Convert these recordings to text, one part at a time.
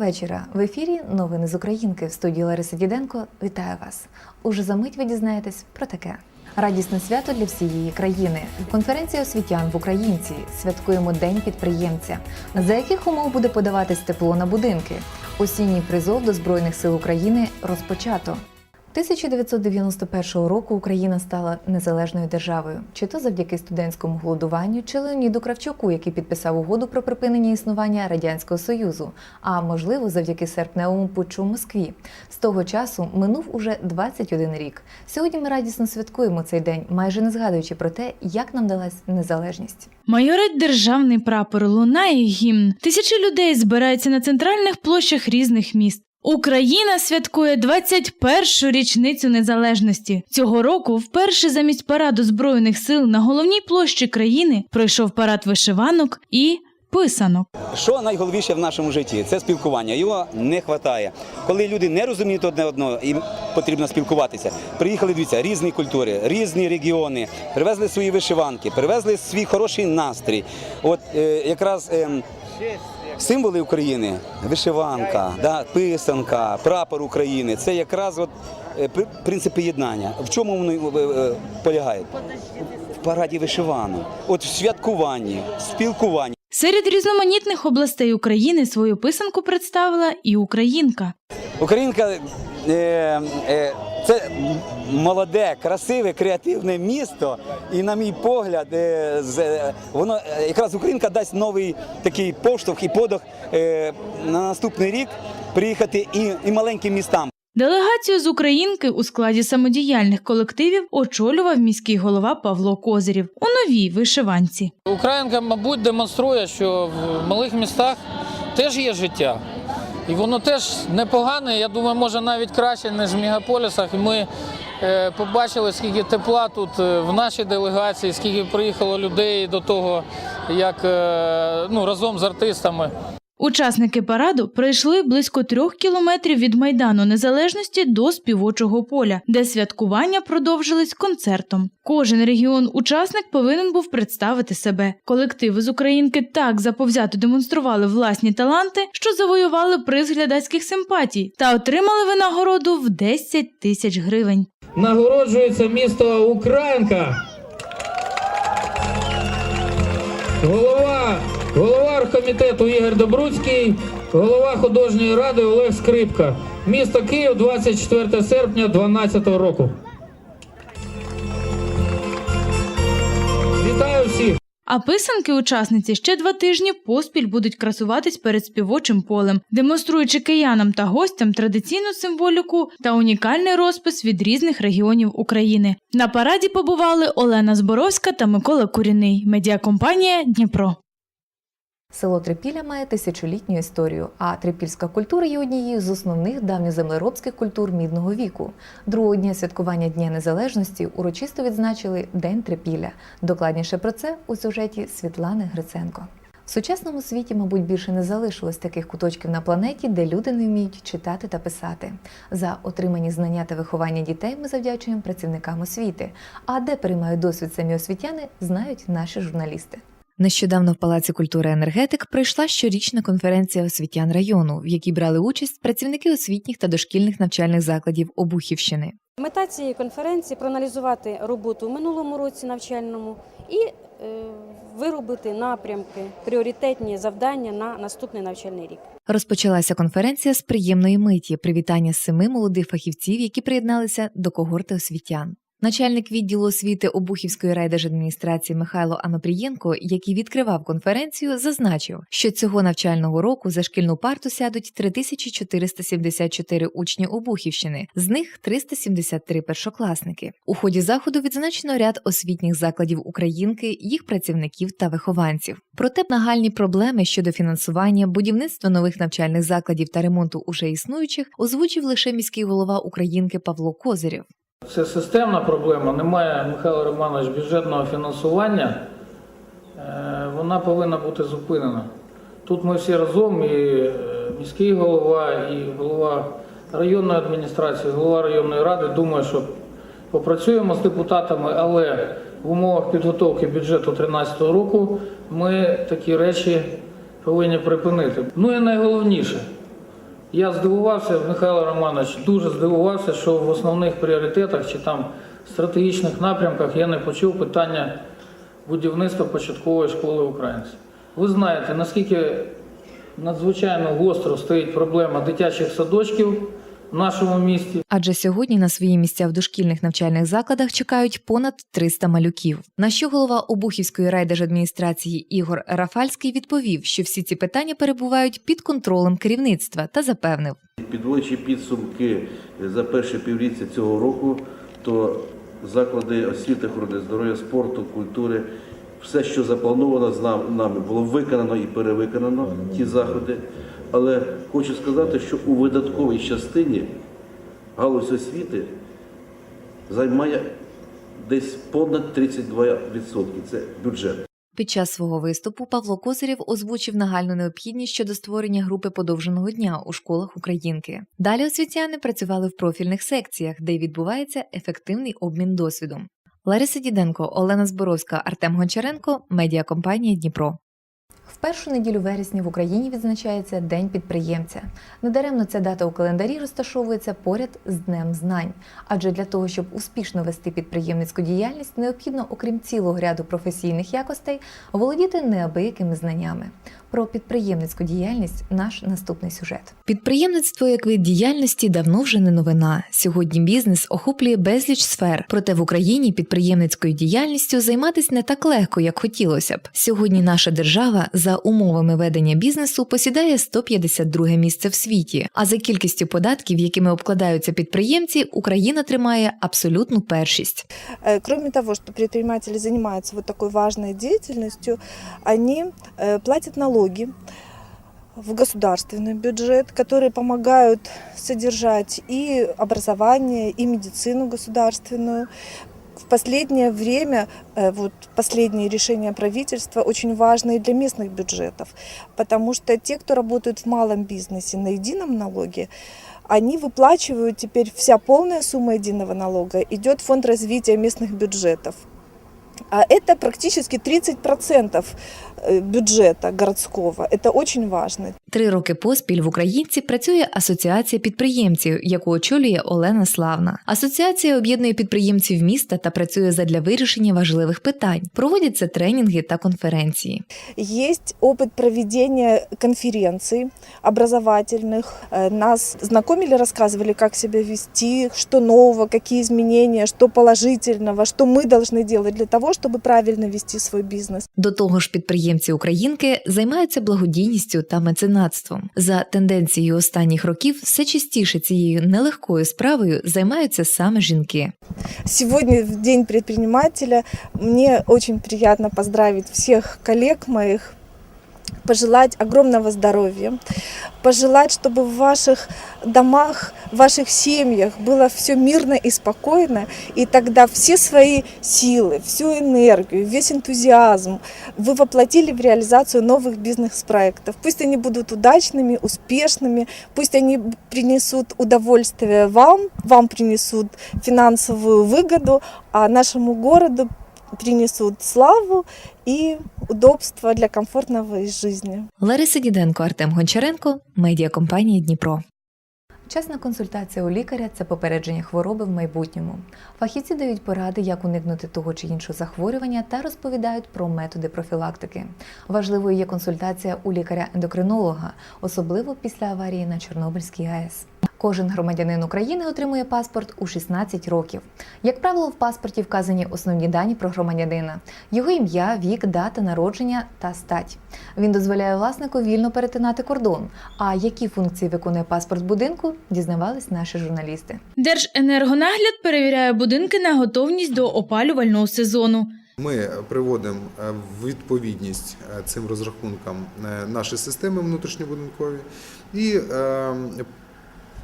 Вечора. В ефірі Новини з Українки в студії Лариса Діденко. Вітаю вас. Уже за мить ви дізнаєтесь про таке. Радісне свято для всієї країни. Конференція освітян в Українці. Святкуємо День підприємця. За яких умов буде подаватись тепло на будинки? Осінній призов до Збройних сил України розпочато. 1991 року Україна стала незалежною державою, чи то завдяки студентському голодуванню, чи Леоніду Кравчуку, який підписав угоду про припинення існування радянського союзу, а можливо, завдяки серпневому путчу в Москві. З того часу минув уже 21 рік. Сьогодні ми радісно святкуємо цей день, майже не згадуючи про те, як нам далась незалежність. Майорить державний прапор, лунає гімн. Тисячі людей збираються на центральних площах різних міст. Україна святкує 21-шу річницю незалежності. Цього року вперше замість параду збройних сил на головній площі країни пройшов парад вишиванок і писанок. Що найголовніше в нашому житті? Це спілкування. Його не вистачає. Коли люди не розуміють одне одного, їм потрібно спілкуватися. Приїхали дивіться, різні культури, різні регіони, привезли свої вишиванки, привезли свій хороший настрій. От е, якраз. ем, Символи України, вишиванка, да, писанка, прапор України це якраз от, е, при- принципи єднання. В чому вони е, е, полягають? В параді вишиванок, от в святкуванні, в спілкуванні. Серед різноманітних областей України свою писанку представила і українка. Українка е, е, це молоде, красиве, креативне місто. І, на мій погляд, е, з, е, воно е, якраз Українка дасть новий такий поштовх і подох на наступний рік приїхати і, і маленьким містам. Делегацію з Українки у складі самодіяльних колективів очолював міський голова Павло Козирів у новій вишиванці. Українка, мабуть, демонструє, що в малих містах теж є життя. І воно теж непогане, я думаю, може навіть краще, ніж в мегаполісах. І ми е, побачили, скільки тепла тут е, в нашій делегації, скільки приїхало людей до того, як е, ну, разом з артистами. Учасники параду пройшли близько трьох кілометрів від майдану незалежності до співочого поля, де святкування продовжились концертом. Кожен регіон-учасник повинен був представити себе. Колективи з Українки так заповзято демонстрували власні таланти, що завоювали приз глядацьких симпатій та отримали винагороду в 10 тисяч гривень. Нагороджується місто Українка. Голова, голова оргкомітету Ігор Добруцький, голова художньої ради Олег Скрипка. Місто Київ, 24 серпня 2012 року. Вітаю всіх! А писанки учасниці ще два тижні поспіль будуть красуватись перед співочим полем, демонструючи киянам та гостям традиційну символіку та унікальний розпис від різних регіонів України. На параді побували Олена Зборовська та Микола Куріний. Медіакомпанія Дніпро. Село Трипілля має тисячолітню історію, а трипільська культура є однією з основних давньоземлеробських культур мідного віку. Другого дня святкування Дня Незалежності урочисто відзначили День Трипілля. Докладніше про це у сюжеті Світлани Гриценко. В сучасному світі, мабуть, більше не залишилось таких куточків на планеті, де люди не вміють читати та писати. За отримані знання та виховання дітей ми завдячуємо працівникам освіти. А де переймають досвід самі освітяни, знають наші журналісти. Нещодавно в Палаці культури енергетик пройшла щорічна конференція освітян району, в якій брали участь працівники освітніх та дошкільних навчальних закладів Обухівщини. Мета цієї конференції проаналізувати роботу в минулому році навчальному і е, виробити напрямки, пріоритетні завдання на наступний навчальний рік. Розпочалася конференція з приємної миті привітання семи молодих фахівців, які приєдналися до когорти освітян. Начальник відділу освіти Обухівської райдержадміністрації Михайло Анопрієнко, який відкривав конференцію, зазначив, що цього навчального року за шкільну парту сядуть 3474 учні Обухівщини, з них 373 першокласники. У ході заходу відзначено ряд освітніх закладів Українки, їх працівників та вихованців. Проте нагальні проблеми щодо фінансування, будівництва нових навчальних закладів та ремонту уже існуючих озвучив лише міський голова Українки Павло Козирєв. Це системна проблема. Немає Михайло Романович бюджетного фінансування. Е, Вона повинна бути зупинена. Тут ми всі разом, і е, міський голова, і голова районної адміністрації, голова районної ради. Думаю, що попрацюємо з депутатами, але в умовах підготовки бюджету 2013 року ми такі речі повинні припинити. Ну і найголовніше, Я здивувався, Михайло Романович, дуже здивувався, що в основних пріоритетах чи там стратегічних напрямках я не почув питання будівництва початкової школи українців. Ви знаєте, наскільки надзвичайно гостро стоїть проблема дитячих садочків в нашому місті. Адже сьогодні на свої місця в дошкільних навчальних закладах чекають понад 300 малюків. На що голова Обухівської райдержадміністрації Ігор Рафальський відповів, що всі ці питання перебувають під контролем керівництва та запевнив. Підводячи підсумки за перше півріччя цього року, то заклади освіти, охорони здоров'я, спорту, культури, все, що заплановано з нам- нами, було виконано і перевиконано ті заходи. Але хочу сказати, що у видатковій частині галузь освіти займає десь понад 32%. Це бюджет. Під час свого виступу Павло Козирєв озвучив нагальну необхідність щодо створення групи подовженого дня у школах Українки. Далі освітяни працювали в профільних секціях, де відбувається ефективний обмін досвідом. Лариса Діденко, Олена Зборовська, Артем Гончаренко, медіакомпанія Дніпро. В першу неділю вересня в Україні відзначається День підприємця. Недаремно ця дата у календарі розташовується поряд з Днем знань. Адже для того, щоб успішно вести підприємницьку діяльність, необхідно, окрім цілого ряду професійних якостей, володіти неабиякими знаннями. Про підприємницьку діяльність наш наступний сюжет. Підприємництво як вид діяльності давно вже не новина. Сьогодні бізнес охоплює безліч сфер, проте в Україні підприємницькою діяльністю займатися не так легко, як хотілося б. Сьогодні наша держава за умовами ведення бізнесу посідає 152 місце в світі. А за кількістю податків, якими обкладаються підприємці, Україна тримає абсолютну першість. Э, Кроме того, что предприниматели занимаются вот такой важной деятельностью, они э, платят налоги в государственный бюджет, которые помогают содержать и образование, и медицину государственную. В последнее время э, вот последние решения правительства очень важны и для местных бюджетов, потому что те, кто работают в малом бизнесе на едином налоге, они выплачивают теперь вся полная сумма единого налога идет фонд развития местных бюджетов. А это практически 30% э, бюджета городского. Это очень важно. Три роки поспіль в Українці працює асоціація підприємців, яку очолює Олена Славна. Асоціація об'єднує підприємців міста та працює задля вирішення важливих питань. Проводяться тренінги та конференції. Есть опыт проведения конференций образовательных. Э, Нас знакомили, рассказывали, как себя вести, что нового, какие изменения, что положительного, что мы должны делать для того, чтобы правильно вести свой бизнес. До того ж, підприємці Українки займаються благодійністю та меценатством. За тенденцією останніх років все частіше цією нелегкою справою займаються саме жінки. Сегодня в День предпринимателя мне очень приятно поздравить всех коллег моих, пожелать огромного здоровья, пожелать, чтобы в ваших домах, в ваших семьях было все мирно и спокойно, и тогда все свои силы, всю энергию, весь энтузиазм вы воплотили в реализацию новых бизнес-проектов. Пусть они будут удачными, успешными, пусть они принесут удовольствие вам, вам принесут финансовую выгоду, а нашему городу принесут славу и удобства для комфортного жизни. Лариса Діденко, Артем Гончаренко, медіакомпанія Дніпро. Вчасна консультація у лікаря це попередження хвороби в майбутньому. Фахівці дають поради, як уникнути того чи іншого захворювання та розповідають про методи профілактики. Важливою є консультація у лікаря-ендокринолога, особливо після аварії на Чорнобильській АЕС. Кожен громадянин України отримує паспорт у 16 років. Як правило, в паспорті вказані основні дані про громадянина: його ім'я, вік, дата народження та стать. Він дозволяє власнику вільно перетинати кордон. А які функції виконує паспорт будинку, дізнавались наші журналісти. Держенергонагляд перевіряє будинки на готовність до опалювального сезону. Ми приводимо е, в відповідність е, цим розрахункам е, наші системи внутрішньобудинкові і е,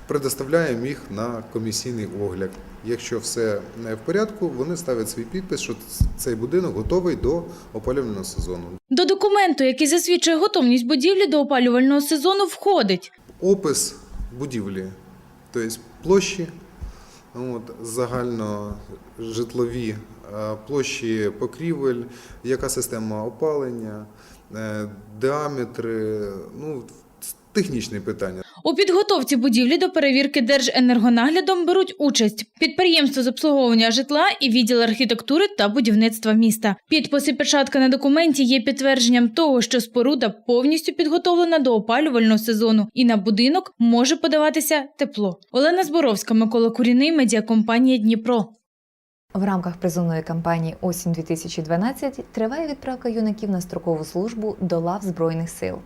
предоставляємо їх на комісійний огляд. Якщо все не в порядку, вони ставлять свій підпис, що цей будинок готовий до опалювального сезону. До документу, який засвідчує готовність будівлі до опалювального сезону, входить Опис будівлі, тобто площі, от, загальножитлові е, площі покрівель, яка система опалення, е, діаметри, ну, технічні питання. У підготовці будівлі до перевірки Держенергонаглядом беруть участь підприємство з обслуговування житла і відділ архітектури та будівництва міста. Підпис і печатка на документі є підтвердженням того, що споруда повністю підготовлена до опалювального сезону, і на будинок може подаватися тепло. Олена Зборовська, Микола Куріний, медіакомпанія Дніпро. В рамках призовної кампанії Осінь 2012 триває відправка юнаків на строкову службу до лав Збройних сил.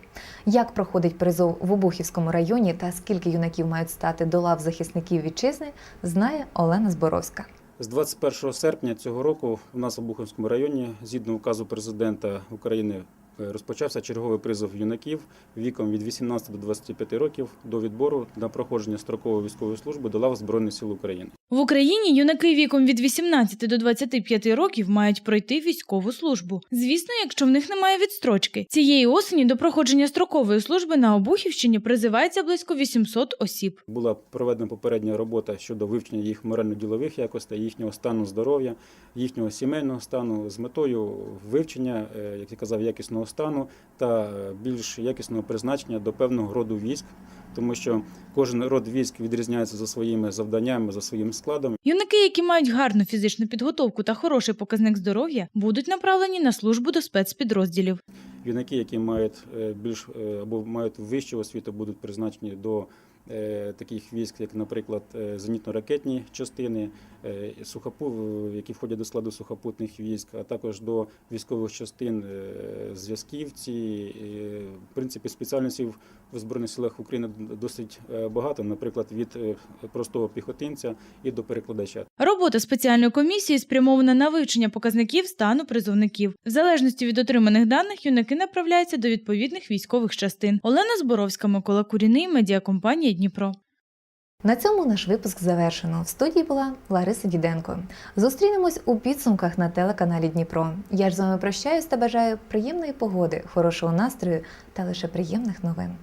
Як проходить призов в Обухівському районі та скільки юнаків мають стати до лав захисників вітчизни, знає Олена Зборовська. З 21 серпня цього року у нас в Обухівському районі, згідно указу президента України, е, розпочався черговий призов юнаків віком від 18 до 25 років до відбору на проходження строкової військової служби до лав Збройних сил України. В Україні юнаки віком від 18 до 25 років мають пройти військову службу. Звісно, якщо в них немає відстрочки. Цієї осені до проходження строкової служби на Обухівщині призивається близько 800 осіб. Була проведена попередня робота щодо вивчення їх морально-ділових якостей, їхнього стану здоров'я, їхнього сімейного стану з метою вивчення, е, як я казав, якісного стану та е, більш якісного призначення до певного роду військ, тому що кожен род військ відрізняється за своїми завданнями, за своїм складом. Юнаки, які мають гарну фізичну підготовку та хороший показник здоров'я, будуть направлені на службу до спецпідрозділів. Юнаки, які мають е, більш е, або мають вищу освіту, будуть призначені до таких військ, як, наприклад, е, зенітно-ракетні частини, е, сухопу, які входять до складу сухопутних військ, а також до військових частин е, зв'язківці. Е, В принципі, спеціальностей в Збройних силах України досить е, багато, наприклад, від е, простого піхотинця і до перекладача. Робота спеціальної комісії спрямована на вивчення показників стану призовників. В залежності від отриманих даних, юнаки направляються до відповідних військових частин. Олена Зборовська, Микола Куріний, медіакомпанія Дніпро. На цьому наш випуск завершено. В студії була Лариса Діденко. Зустрінемось у підсумках на телеканалі Дніпро. Я ж з вами прощаюсь та бажаю приємної погоди, хорошого настрою та лише приємних новин.